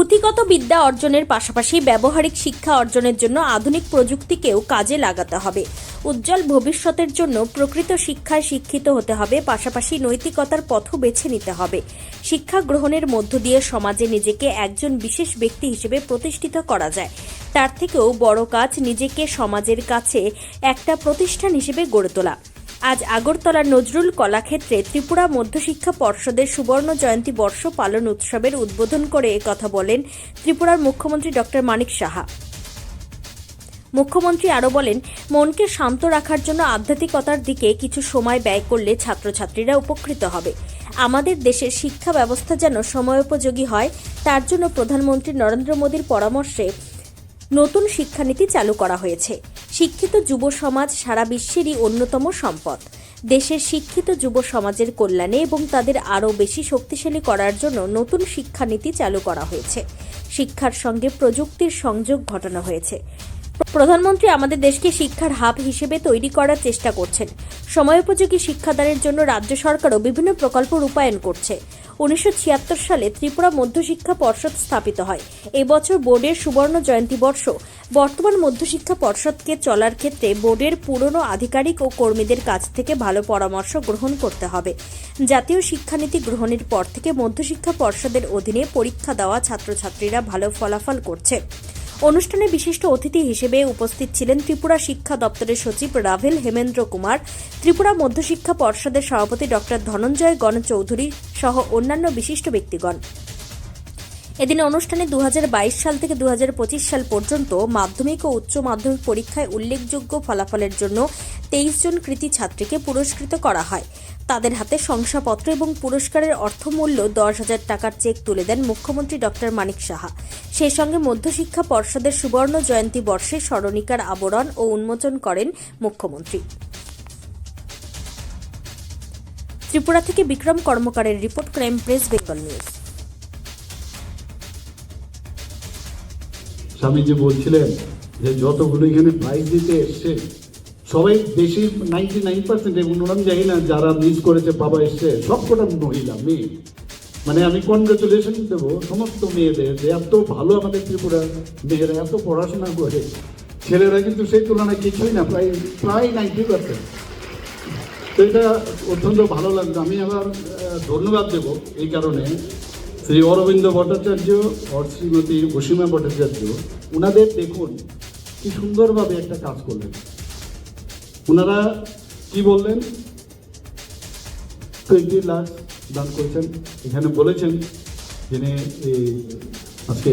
পুঁথিগত বিদ্যা অর্জনের পাশাপাশি ব্যবহারিক শিক্ষা অর্জনের জন্য আধুনিক প্রযুক্তিকেও কাজে লাগাতে হবে। উজ্জ্বল ভবিষ্যতের জন্য প্রকৃত শিক্ষায় শিক্ষিত হতে হবে, পাশাপাশি নৈতিকতার পথও বেছে নিতে হবে। শিক্ষা গ্রহণের মধ্য দিয়ে সমাজে নিজেকে একজন বিশেষ ব্যক্তি হিসেবে প্রতিষ্ঠিত করা যায়। তার থেকেও বড় কাজ নিজেকে সমাজের কাছে একটা প্রতিষ্ঠান হিসেবে গড়ে তোলা। আজ আগরতলার নজরুল কলাক্ষেত্রে ত্রিপুরা মধ্যশিক্ষা পর্ষদের সুবর্ণ জয়ন্তী বর্ষ পালন উৎসবের উদ্বোধন করে একথা বলেন ত্রিপুরার মুখ্যমন্ত্রী ডক্টর মানিক সাহা। মুখ্যমন্ত্রী আরও বলেন, মনকে শান্ত রাখার জন্য আধ্যাত্মিকতার দিকে কিছু সময় ব্যয় করলে ছাত্রছাত্রীরা উপকৃত হবে। আমাদের দেশের শিক্ষা ব্যবস্থা যেন সময়োপযোগী হয়, তার জন্য প্রধানমন্ত্রী নরেন্দ্র মোদীর পরামর্শে নতুন শিক্ষানীতি চালু করা হয়েছে। শিক্ষিত যুব সমাজ সারা বিশ্বেরই অন্যতম সম্পদ। দেশের শিক্ষিত যুব সমাজের কল্যাণে এবং তাদের আরও বেশি শক্তিশালী করার জন্য নতুন শিক্ষানীতি চালু করা হয়েছে। শিক্ষার সঙ্গে প্রযুক্তির সংযোগ ঘটানো হয়েছে। প্রধানমন্ত্রী আমাদের দেশকে শিক্ষার হাব হিসেবে তৈরি করার চেষ্টা করছেন। সময়োপযোগী শিক্ষাদানের জন্য রাজ্য সরকারও বিভিন্ন প্রকল্প রূপায়ণ করছে। উনিশশো ছিয়াত্তর সালে ত্রিপুরা মধ্যশিক্ষা পর্ষদ স্থাপিত হয়। এবছর বোর্ডের সুবর্ণ জয়ন্তী বর্ষ। বর্তমান মধ্যশিক্ষা পর্ষদকে চলার ক্ষেত্রে বোর্ডের পুরনো আধিকারিক ও কর্মীদের কাছ থেকে ভালো পরামর্শ গ্রহণ করতে হবে। জাতীয় শিক্ষানীতি গ্রহণের পর থেকে মধ্যশিক্ষা পর্ষদের অধীনে পরীক্ষা দেওয়া ছাত্রছাত্রীরা ভালো ফলাফল করছে। অনুষ্ঠানে বিশিষ্ট অতিথি হিসেবে উপস্থিত ছিলেন ত্রিপুরা শিক্ষা দপ্তরের সচিব রাভেল হেমেন্দ্র কুমার, ত্রিপুরা মধ্যশিক্ষা পর্ষদের সভাপতি ডক্টর ধনঞ্জয় গণ চৌধুরী সহ অন্যান্য বিশিষ্ট ব্যক্তিগণ। এদিন অনুষ্ঠানে দু হাজার বাইশ সাল থেকে দু হাজার পঁচিশ সাল পর্যন্ত মাধ্যমিক ও উচ্চ মাধ্যমিক পরীক্ষায় উল্লেখযোগ্য ফলাফলের জন্য তেইশ জন কৃতি ছাত্রীকে পুরস্কৃত করা হয়। তাদের হাতে শংসাপত্র এবং পুরস্কারের অর্থমূল্য দশ হাজার টাকার চেক তুলে দেন মুখ্যমন্ত্রী ডক্টর মানিক সাহা। সেই সঙ্গে মধ্যশিক্ষা পর্ষদের সুবর্ণ জয়ন্তী বর্ষে স্মরণিকার আবরণ ও উন্মোচন করেন মুখ্যমন্ত্রী। ত্রিপুরা থেকে Bikram কর্মকারের report crime press, Bengal news. Swamiji বলছিলেন যে যতগুলো এখানে প্রাইজ দিতে এসছে সবাই বেশি নাইনটি নাইন পার্সেন্ট এবং ওরম জানি না যারা মিস করেছে, বাবা এসছে, সব কটা মহিলা, মেয়ে। মানে আমি কনগ্রেচুলেশন দেবো সমস্ত মেয়েদের যে এত ভালো আমাদের ত্রিপুরা মেয়েরা, এত পড়াশোনা করে। ছেলেরা কিন্তু সেই তুলনায় কিছুই না, প্রায় প্রায় নাইনটি পার্সেন্ট তো এটা অত্যন্ত ভালো লাগল। আমি আবার ধন্যবাদ দেব এই কারণে। শ্রী অরবিন্দ ভট্টাচার্য আর শ্রীমতী অসীমা ভট্টাচার্য ওনাদের দেখুন কি সুন্দরভাবে একটা কাজ করলেন। ওনারা কি বললেন? টোয়েন্টি লাখ দান করেছেন। এখানে বলেছেন যিনি এই আজকে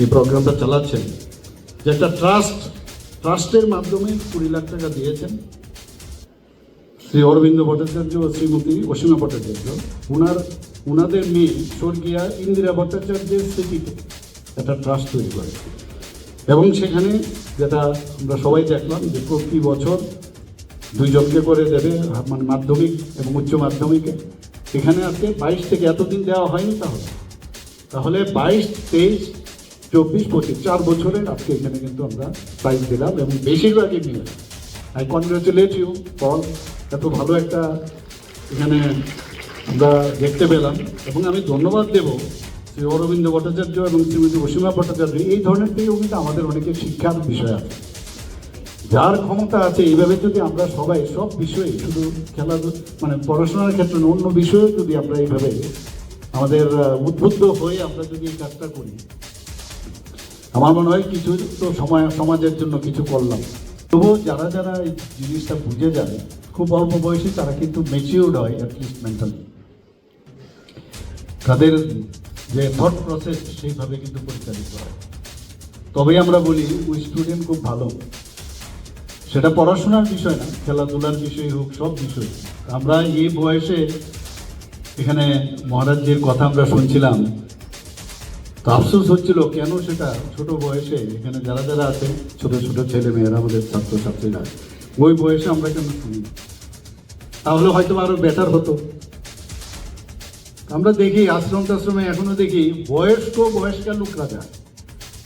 এই প্রোগ্রামটা চালাচ্ছেন, যে একটা ট্রাস্ট ট্রাস্টের মাধ্যমে কুড়ি লাখ টাকা দিয়েছেন। শ্রী অরবিন্দ ভট্টাচার্য ও শ্রীমতী অসীমা ভট্টাচার্য। ওনার ওনাদের মেয়ে স্বর্গীয়া ইন্দিরা ভট্টাচার্যের স্মৃতিতে একটা ট্রাস্ট তৈরি করে এবং সেখানে যেটা আমরা সবাই দেখলাম যে প্রতি বছর দুইজনকে করে দেবে মানে মাধ্যমিক এবং উচ্চ মাধ্যমিকে। এখানে আজকে বাইশ থেকে এতদিন দেওয়া হয়নি তাহলে। তাহলে বাইশ, তেইশ, চব্বিশ, পঁচিশ, চার বছরের আজকে এখানে কিন্তু আমরা প্রাইজ দিলাম এবং বেশিরভাগই মেয়ে আই কনগ্রেচুলেট ইউ পল এত ভালো একটা এখানে আমরা দেখতে পেলাম এবং আমি ধন্যবাদ দেব শ্রী অরবিন্দ ভট্টাচার্য এবং শ্রীমতী অসীমা ভট্টাচার্য, এই ধরনের থেকেও কিন্তু আমাদের অনেকের শিক্ষার বিষয় আছে। যার ক্ষমতা আছে, এইভাবে যদি আমরা সবাই সব বিষয়ে শুধু খেলাধুলা মানে পড়াশোনার ক্ষেত্রে অন্য বিষয়েও যদি আমরা এইভাবে আমাদের উদ্বুদ্ধ হয়ে আমরা যদি এই কাজটা করি, আমার মনে হয় কিছু তো সময়, সমাজের জন্য কিছু করলাম। তবুও যারা যারা এই জিনিসটা বুঝে যায় খুব অল্প বয়সে তারা কিন্তু মেচিউর্ড হয় অ্যাটলিস্ট মেন্টালি তাদের যে থট প্রসেস সেইভাবে কিন্তু পরিচালিত হয়। তবেই আমরা বলি, ওই স্টুডেন্ট খুব ভালো। সেটা পড়াশোনার বিষয় না, খেলাধুলার বিষয় হোক, সব বিষয়। আমরা এই বয়সে এখানে মহারাজজির কথা আমরা শুনছিলাম। তো আফসোস হচ্ছিল, কেন সেটা ছোট বয়সে, এখানে যারা যারা আছে, ছোট ছোট ছেলে মেয়েরা, আমাদের ছাত্রছাত্রীরা, ওই বয়সে আমরা কেন শুনি তাহলে হয়তো আরও বেটার হতো। আমরা দেখি, আশ্রম টাশ্রমে এখনও দেখি, বয়স্ক বয়স্কা লোকরা যায়।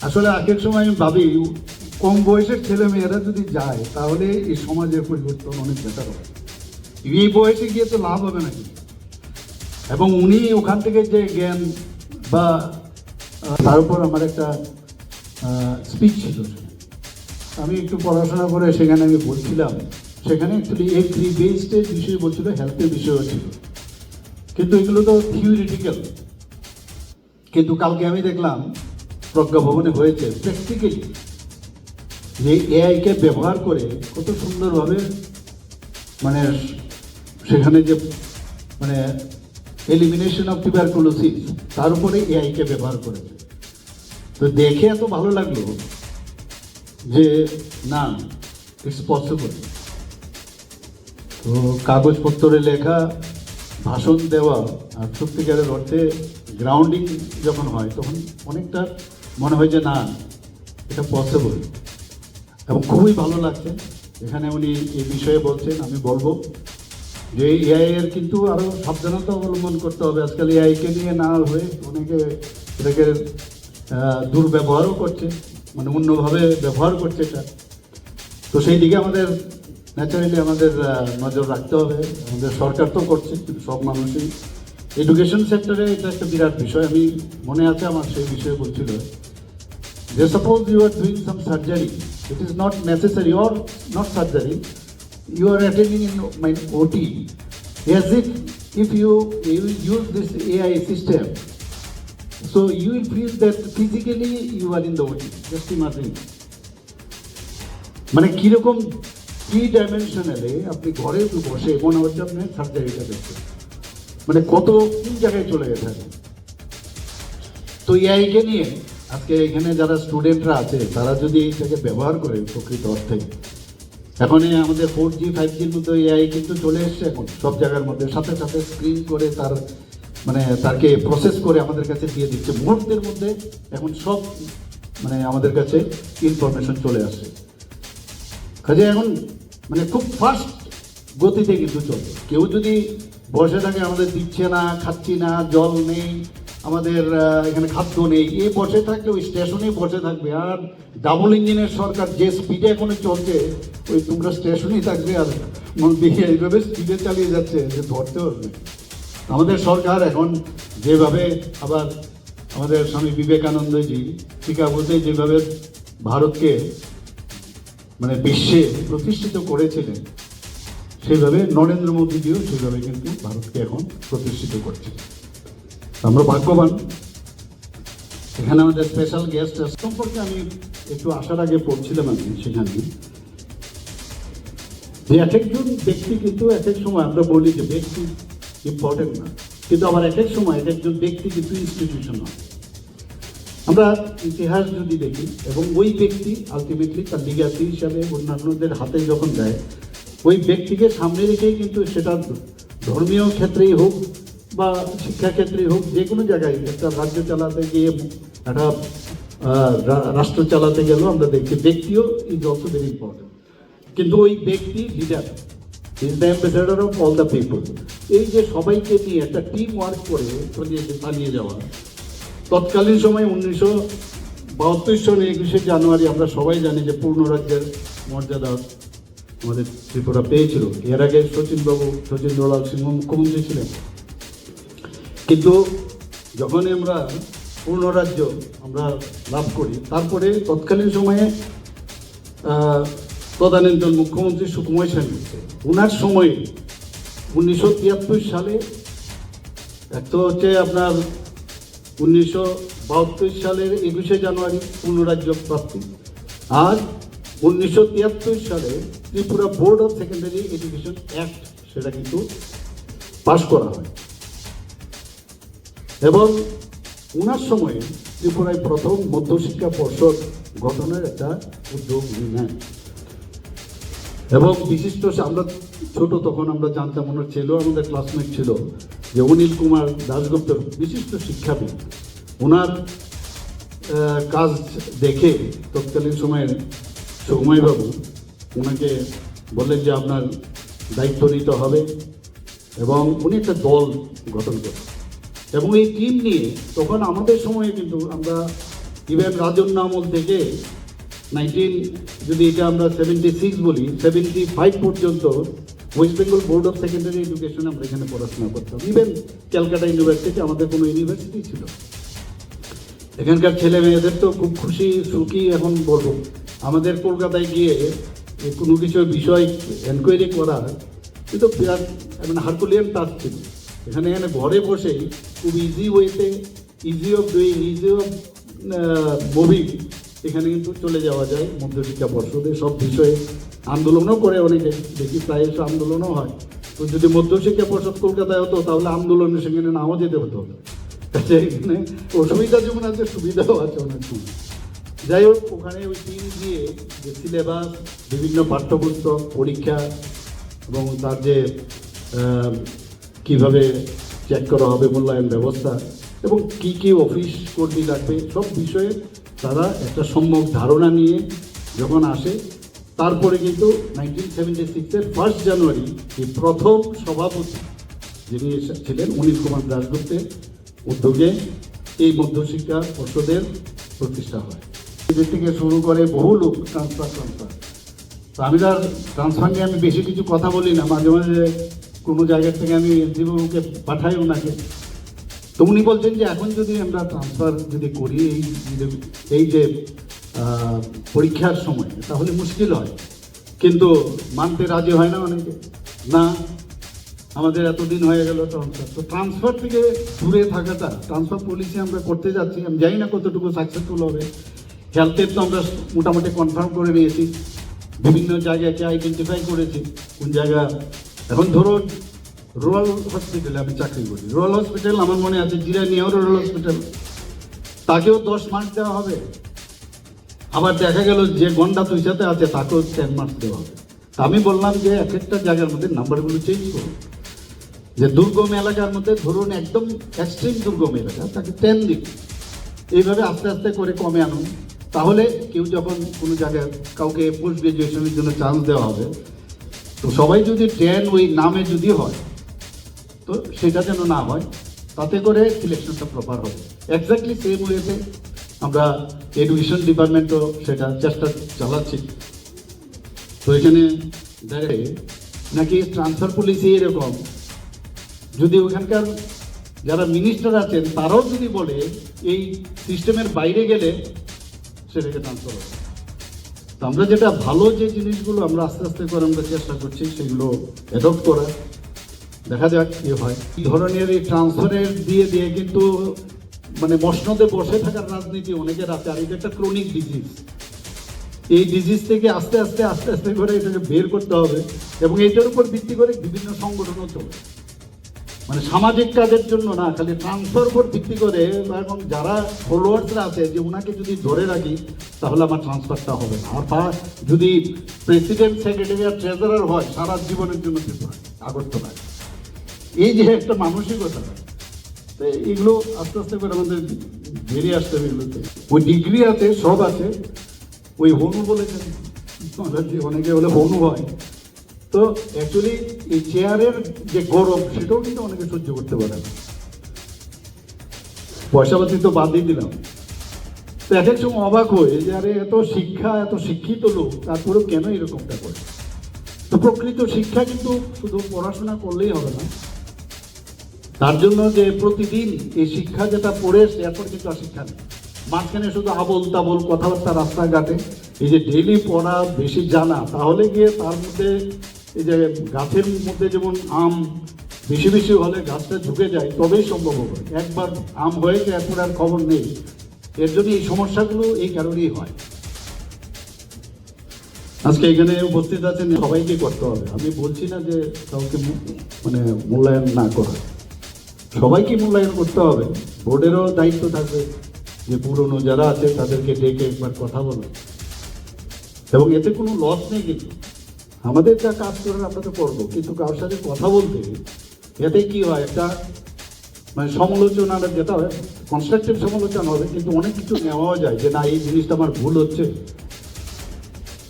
আসলে আগের সময় আমি ভাবি, কম বয়সের ছেলে মেয়েরা যদি যায়, তাহলে এই সমাজের পরিবর্তন অনেক বেটার হবে। এই বয়সে গিয়ে তো লাভ হবে নাকি? এবং উনি ওখান থেকে যে জ্ঞান বা তার উপর আমার একটা স্পিচ ছিল। আমি একটু পড়াশোনা করে সেখানে আমি বলছিলাম, সেখানে অ্যাকচুয়ালি এই থ্রি বেসডের বিষয় বলছিল হেলথের বিষয়ও ছিল। কিন্তু এগুলো তো থিওরিটিক্যাল কিন্তু কালকে আমি দেখলাম প্রজ্ঞা ভবনে হয়েছে প্র্যাকটিক্যালি যে এআইকে ব্যবহার করে কত সুন্দরভাবে মানে সেখানে যে মানে এলিমিনেশন অফ টিউবারকুলোসিস তার উপরে এআইকে ব্যবহার করেছে তো দেখে এত ভালো লাগল যে না ইটস পসিবল তো কাগজপত্রে লেখা ভাষণ দেওয়া আর সত্যিকারের অর্থে গ্রাউন্ডিং যখন হয়, তখন অনেকটা মনে হয় যে না, এটা পসিবল এবং খুবই ভালো লাগছে। এখানে উনি এই বিষয়ে বলছেন, আমি বলব যে এআই এর কিন্তু আরও সাবধানতা অবলম্বন করতে হবে। আজকাল এআইকে নিয়ে না হয়ে অনেকে এটাকে দুর্ব্যবহারও করছে মানে অন্যভাবে ব্যবহার করছে এটা। তো সেই দিকে আমাদের ন্যাচারালি আমাদের নজর রাখতে হবে। আমাদের সরকার তো করছে কিন্তু সব মানুষই। এডুকেশন সেক্টরে এটা একটা বিরাট বিষয়। আমি মনে আছে আমার সেই বিষয়ে বলছিল। যে suppose you are doing some surgery it is not necessary or not surgery you are attending in my OT as if if you, you use this AI system, so you will feel that physically you are in the OT. Just. মানে কীরকম three ডাইমেনশনালে আপনি ঘরে বসে মনে হচ্ছে আপনি সার্জারিটা দেখছেন মানে কত কোন জায়গায় চলে গেছে তো এআইকে নিয়ে আজকে এখানে যারা স্টুডেন্টরা আছে, তারা যদি এটাকে ব্যবহার করে প্রকৃত অর্থে। এখন আমাদের ফোর জি ফাইভ জির মধ্যে এআই কিন্তু চলে এসছে এখন, সব জায়গার মধ্যে। সাথে সাথে স্ক্রিন করে তার মানে তাকে প্রসেস করে আমাদের কাছে দিয়ে দিচ্ছে। মুহূর্তের মধ্যে এখন সব মানে আমাদের কাছে ইনফরমেশন চলে আসছে। কাজে এখন মানে খুব ফাস্ট গতিতে কিন্তু চলছে। কেউ যদি বসে থাকে, আমাদের দিচ্ছে না, খাচ্ছি না, জল নেই, আমাদের এখানে খাদ্য নেই, এ বসে থাকলে ওই স্টেশনেই বসে থাকবে। আর ডাবল ইঞ্জিনের সরকার যে স্পিডে এখন চলছে, ওই তোমরা স্টেশনেই থাকবে আর দিয়ে এইভাবে স্পিডে চালিয়ে যাচ্ছে, যে ধরতে পারবে। আমাদের সরকার এখন যেভাবে আবার আমাদের স্বামী বিবেকানন্দজি শিকাগোতে যেভাবে ভারতকে মানে বিশ্বে প্রতিষ্ঠিত করেছিলেন, সেইভাবে নরেন্দ্র মোদীজিও সেইভাবে কিন্তু ভারতকে এখন প্রতিষ্ঠিত করছে আমরা ভাগ্যবান। এখানে আমাদের স্পেশাল গেস্ট সম্পর্কে আমি একটু আসার আগে পড়ছিলাম আমি সেখানে। যে এক একজন ব্যক্তি কিন্তু এক এক সময় আমরা বলি যে ব্যক্তি ইম্পর্টেন্ট না। কিন্তু আবার এক এক সময় এক একজন ব্যক্তি কিন্তু ইনস্টিটিউশন হয়। আমরা ইতিহাস যদি দেখি এবং ওই ব্যক্তি আলটিমেটলি তার লিগাসি হিসাবে অন্যান্যদের হাতে যখন যায়, ওই ব্যক্তিকে সামনে রেখেই কিন্তু সেটা ধর্মীয় ক্ষেত্রেই হোক বা শিক্ষা ক্ষেত্রেই হোক, যে কোনো জায়গায় একটা রাজ্য চালাতে গিয়ে একটা রাষ্ট্র চালাতে গেলেও আমরা দেখছি ব্যক্তিও ইজ অলসো ভেরি ইম্পর্টেন্ট কিন্তু ওই ব্যক্তি leader is the ambassador of all the people এই যে সবাইকে নিয়ে একটা টিম ওয়ার্ক করে চালিয়ে যাওয়া তৎকালীন সময় উনিশশো বাহাত্তর সনে একুশে জানুয়ারি আমরা সবাই জানি যে পূর্ণ রাজ্যের মর্যাদা আমাদের ত্রিপুরা পেয়েছিল। এর আগে শচীনবাবু শচীন্দ্রলাল সিংহ মুখ্যমন্ত্রী ছিলেন। কিন্তু যখনই আমরা পূর্ণ রাজ্য আমরা লাভ করি, তারপরে তৎকালীন সময়ে তদানীন্তন মুখ্যমন্ত্রী সুকুমার সেন ওনার সময়ে উনিশশো তিয়াত্তর সালে, এক তো হচ্ছে আপনার উনিশশো বাহাত্তর সালের একুশে জানুয়ারি পূর্ণরাজ্য প্রাপ্তি আর উনিশশো তিয়াত্তর সালে Tripura board of secondary education act সেটা কিন্তু পাশ করা হয়। এবং ওনার সময়ে ত্রিপুরায় প্রথম মধ্যশিক্ষা পর্ষদ গঠনের একটা উদ্যোগ নেন এবং বিশিষ্ট আমরা ছোট তখন আমরা জানতাম ওনার ছেলেও আমাদের ক্লাসমেট ছিল, যে অনিল কুমার দাশগুপ্ত বিশিষ্ট শিক্ষাবিদ। ওনার কাজ দেখে তৎকালীন সময়ের সৌময়বাবু ওনাকে বললেন যে আপনার দায়িত্ব নিতে হবে এবং উনি একটা দল গঠন করেন এবং এই টিম নিয়ে তখন আমাদের সময়ে কিন্তু আমরা ইভেন রাজন্য আমল থেকে নাইনটিন, যদি এটা আমরা সেভেন্টি সিক্স বলি সেভেন্টি ফাইভ পর্যন্ত west Bengal board of secondary education আমরা এখানে পড়াশোনা করতাম। ইভেন ক্যালকাটা ইউনিভার্সিটি আমাদের কোনো ইউনিভার্সিটি ছিল। এখানকার ছেলে মেয়েদের তো খুব খুশি, সুখী এখন বলব। আমাদের কলকাতায় গিয়ে কোনো কিছু বিষয় এনকোয়ারি করা কিন্তু বিরাট মানে হারকুলিয়ান টাস্ক ছিল। এখানে এখানে ঘরে বসেই খুব ইজি ওয়েতে easy of doing easy of moving এখানে কিন্তু চলে যাওয়া যায় মধ্যশিক্ষা পর্ষদে। সব বিষয়ে আন্দোলনও করে অনেকে, দেখি প্রায় এসব আন্দোলনও হয়। তো যদি মধ্যশিক্ষা পর্ষদ কলকাতায় হতো, তাহলে আন্দোলনে সেখানে নাও যেতে হতো। কাজে এখানে অসুবিধা যেমন আছে, সুবিধাও আছে অনেক যাই হোক, ওখানে ওই টিম দিয়ে যে সিলেবাস বিভিন্ন পাঠ্যপুস্তক, পরীক্ষা এবং তার যে কীভাবে চেক করা হবে মূল্যায়ন ব্যবস্থা এবং কি কি অফিস কর্মী লাগবে, সব বিষয়ে তারা একটা সম্যক ধারণা নিয়ে যখন আসে, তারপরে কিন্তু নাইনটিন সেভেন্টি সিক্সের ফার্স্ট জানুয়ারি এই প্রথম সভাপতি যিনি ছিলেন, অনিল কুমার দাসগুপ্তের উদ্যোগে এই মধ্যশিক্ষা পর্ষদের প্রতিষ্ঠা হয়। এদের থেকে শুরু করে বহু লোক ট্রান্সফার ট্রান্সফার তো আমি তার ট্রান্সফার নিয়ে আমি বেশি কিছু কথা বলি না, মাঝে মাঝে কোনো জায়গা থেকে আমি এনজিওকে পাঠাই ওনাকে তো উনি বলছেন যে এখন যদি আমরা ট্রান্সফার যদি করি, এই এই যে পরীক্ষার সময়, তাহলে মুশকিল হয়। কিন্তু মানতে রাজি হয় না অনেকে। না, আমাদের এতদিন হয়ে গেল ট্রান্সফার তো ট্রান্সফার থেকে দূরে থাকাটা ট্রান্সফার পলিসি আমরা করতে যাচ্ছি, আমি জানি না কতটুকু সাকসেসফুল হবে। হেলথের তো আমরা মোটামুটি কনফার্ম করে নিয়েছি। বিভিন্ন জায়গাকে আইডেন্টিফাই করেছি, কোন জায়গা, এখন ধরুন রুরাল হসপিটালে আমি চাকরি করি। রুরাল হসপিটাল আমার মনে আছে জিরানিয়াও রুরাল হসপিটাল। তাকেও দশ মার্ক দেওয়া হবে। আবার দেখা গেল যে গন্ডা তুই সাথে আছে, তাকেও টেন মার্কস দেওয়া হবে। আমি বললাম যে এক একটা জায়গার মধ্যে নাম্বারগুলো চেঞ্জ করুন যে দুর্গম এলাকার মধ্যে ধরুন একদম এক্সট্রিম দুর্গম এলাকা, তাকে টেন দিন। এইভাবে আস্তে আস্তে করে কমে আনুন। তাহলে কেউ যখন কোনো জায়গায় কাউকে পোস্ট গ্রাজুয়েশনের জন্য চান্স দেওয়া হবে, তো সবাই যদি টেন ওই নামে যদি হয় তো সেটা যেন না হয়, তাতে করে সিলেকশনটা প্রপার হবে। এক্স্যাক্টলি সেম ওয়েতে আমরা এডুকেশন ডিপার্টমেন্টও সেটা চেষ্টা চালাচ্ছি। তো এখানে দেখে নাকি ট্রান্সফার পলিসি এরকম। যদি ওখানকার যারা মিনিস্টার আছেন, তারাও যদি বলে এই সিস্টেমের বাইরে গেলে সেটাকে ট্রান্সফার হবে। তো আমরা যেটা ভালো যে জিনিসগুলো আমরা আস্তে আস্তে করে আমরা চেষ্টা করছি, সেগুলো অ্যাডপ্ট করার দেখা যাক কি হয়। এই ধরনের এই ট্রান্সফারের দিয়ে দিয়ে কিন্তু মানে মসনদে বসে থাকার রাজনীতি অনেকের আছে আর এটা একটা ক্রনিক ডিজিজ এই ডিজিজ থেকে আস্তে আস্তে আস্তে আস্তে করে এটাকে বের করতে হবে এবং এটার উপর ভিত্তি করে বিভিন্ন সংগঠনও চলে। মানে সামাজিক কাজের জন্য না খালি ট্রান্সফার উপর ভিত্তি করে এবং যারা ফলোয়ার্সরা আছে যে ওনাকে যদি ধরে রাখি তাহলে আমার ট্রান্সফারটা হবে না। আর বা যদি প্রেসিডেন্ট সেক্রেটারি আর ট্রেজারার হয় সারা জীবনের জন্য ত্রিপুরা আগরতলা এই যে একটা মানসিকতা, তো এগুলো আস্তে আস্তে করে আমাদের বেরিয়ে আসতে হবে এগুলোতে। ওই ডিগ্রি আছে সব আছে, ওই হনু বলেছেন অনেকে বলে হনু হয়। তো অ্যাকচুয়ালি এই চেয়ারের যে গরম, সেটাও কিন্তু অনেকে সহ্য করতে পারে না। পয়সাপাতি তো বাদই দিলাম। তো এক এক সময় অবাক হয়ে যে আরে এত শিক্ষা, এত শিক্ষিত লোক, তারপরেও কেন এরকমটা করে? তো প্রকৃত শিক্ষা কিন্তু শুধু পড়াশোনা করলেই হবে না। তার জন্য যে প্রতিদিন এই শিক্ষা যেটা পড়ে এসছে কিন্তু আর শিক্ষা নেই। মাঝখানে শুধু আবল তাবল কথাবার্তা রাস্তাঘাটে, এই যে ডেইলি পড়া বেশি জানা, তাহলে গিয়ে তার মধ্যে এই যে গাছের মধ্যে যেমন আম বেশি বেশি হলে গাছটা ঝুঁকে যায়, তবেই সম্ভব হবে। একবার আম হয়েছে এখন আর খবর নেই। এর জন্য এই সমস্যাগুলো এই কারণেই হয়। আজকে এখানে উপস্থিত আছেন সবাইকে করতে হবে। আমি বলছি না যে কাউকে মানে মূল্যায়ন না করা। সবাইকে মূল্যায়ন করতে হবে। বোর্ডেরও দায়িত্ব থাকবে যে পুরনো যারা আছে তাদেরকে ডেকে একবার কথা বলো। এবং এতে কোনো লস নেই কিন্তু। আমাদের যা কাজ করার আমরা তো করব। কিন্তু কারোর সাথে কথা বলতে এতে কি হয়? একটা মানে সমালোচনাটা যেটা হয় কনস্ট্রাকটিভ সমালোচনা হবে, কিন্তু অনেক কিছু নেওয়াও যায় যে না, এই জিনিসটা আমার ভুল হচ্ছে।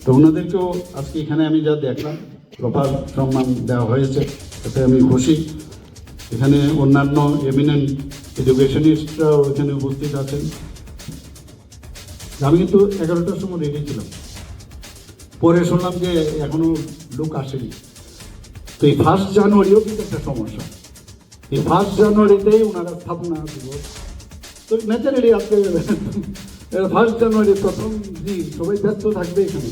তো ওনাদেরকেও আজকে এখানে আমি যা দেখলাম প্রপার সম্মান দেওয়া হয়েছে, তাতে আমি খুশি। এখানে অন্যান্য এমিনেন্ট এডুকেশনিস্টরাও এখানে উপস্থিত আছেন। আমি কিন্তু এগারোটার সময় রেডি ছিলাম। পরে শুনলাম যে এখনও লোক আসেনি। তো এই ফার্স্ট জানুয়ারিও কিন্তু একটা সমস্যা। এই ফার্স্ট জানুয়ারিতেই ওনারা স্থাপনা দিবস। তো ন্যাচারালি আজকে ফার্স্ট জানুয়ারি প্রথম দিন সবাই ব্যস্ত থাকবে এখানে।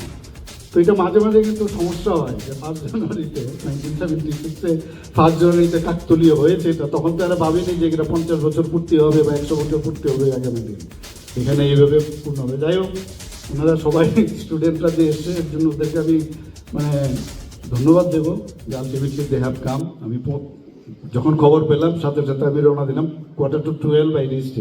তো এটা মাঝে মাঝে কিন্তু সমস্যা হয় যে ফার্স্ট জানুয়ারিতে নাইনটিন সেভেন্টি সিক্সে ফার্স্ট জানুয়ারিতে কাকতলীয় হয়েছে এটা তখন তো এরা ভাবেনি যে এটা পঞ্চাশ বছর পূর্তি হবে বা একশো বছর পূর্তি হবে আগামী দিন। এখানে এইভাবে পূর্ণ হবে। যাই হোক, ওনারা সবাই স্টুডেন্টরা যে এসছে, এর জন্য ওদেরকে আমি মানে ধন্যবাদ দেবো। যে আলটিমেটলি দে হ্যাভ কাম আমি যখন খবর পেলাম, সাথে সাথে আমি রওনা দিলাম কোয়ার্টার টু টুয়েলভ আই রিস্ট